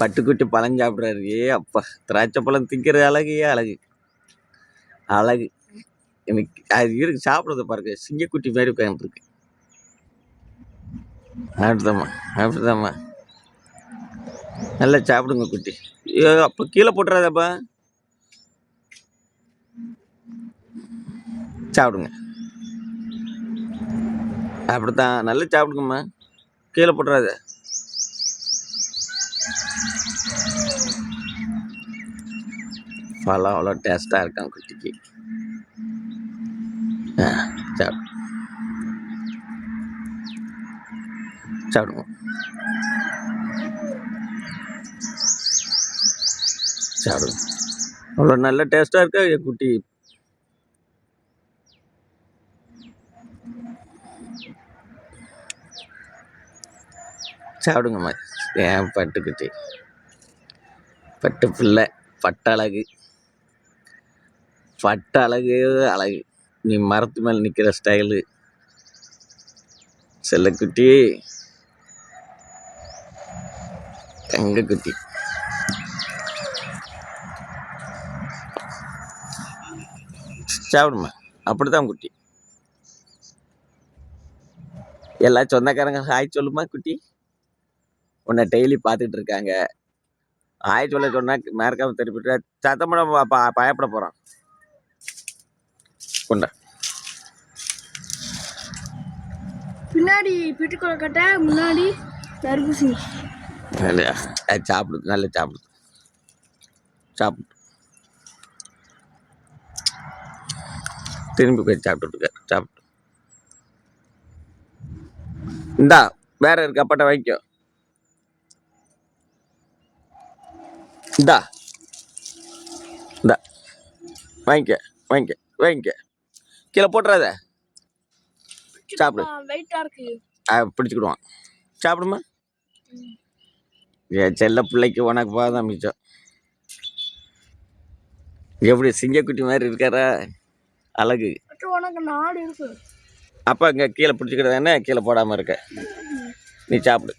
பட்டுக்குட்டி பழம் சாப்பிட்றாரு ஏ அப்பா திராட்சை பழம் திங்கிற அழகு அழகு. அழகு. எனக்கு அது இருக்கு சாப்பிட்றத பாருங்க. சிங்கக்குட்டி மாதிரி உட்காந்துருக்கு அப்படிதாம்மா அப்படிதாம்மா. நல்லா சாப்பிடுங்க குட்டி. ஐயோ அப்போ கீழே போட்டுறாதப்பா. சாப்பிடுங்க. அப்படித்தான் நல்லா சாப்பிடுங்கம்மா. கீழே போட்டுறாத. பழம் அவ்வளோ டேஸ்ட்டாக இருக்கான் குட்டிக்கு. ஆ சாப்பிடு. சாப்பிடுவோம். சாப்பிடுவோம். அவ்வளோ நல்ல டேஸ்ட்டாக இருக்கா என் குட்டி? சாப்பிடுங்கம்மா ஏன் பட்டுக்குட்டி? பட்டு பிள்ளை பட்டழகு. பட்டழகு அழகு. அழகு நீ மரத்து மேலே நிற்கிற ஸ்டைலு செல்லக்குட்டி. தங்க குட்டி சாப்பிடுமா? அப்படிதான் குட்டி. எல்லா சொந்தக்காரங்க ஹாய் சொல்லுமா குட்டி? உன்னை டெய்லி பார்த்துட்டு இருக்காங்க ஹாய் சொல்ல சொன்னா மேற்காம திருப்பிட்டு சத்தம் பயப்பட போகிறான் கொண்டா பின்னாடி பிட்டுக்குள்ள கட்ட முன்னாடி தர்பூசணி. இல்லையா? அது சாப்பிடுது நல்லா சாப்பிடுது சாப்பிடு. திரும்பி போய் சாப்பிட்டுட்டு சாப்பிட்டு இந்தா வேற இருக்கு அப்பாட்ட வாங்கிக்கோ. இந்தா. இந்தா. வாங்கிக்க வாங்கிக்க வாங்கிக்க. கீழே போட்டுறாத. சாப்பிடு. பிடிச்சிக்கிடுவான். சாப்பிடுமா? என் செல்ல பிள்ளைக்கு உனக்கு பாதான் மிச்சம். எப்படி சிங்கக்குட்டி மாதிரி இருக்காரா? அழகு. அப்போ இங்கே கீழே பிடிச்சிக்கிட்டு தானே கீழே போடாமல் இருக்க. நீ சாப்பிடு.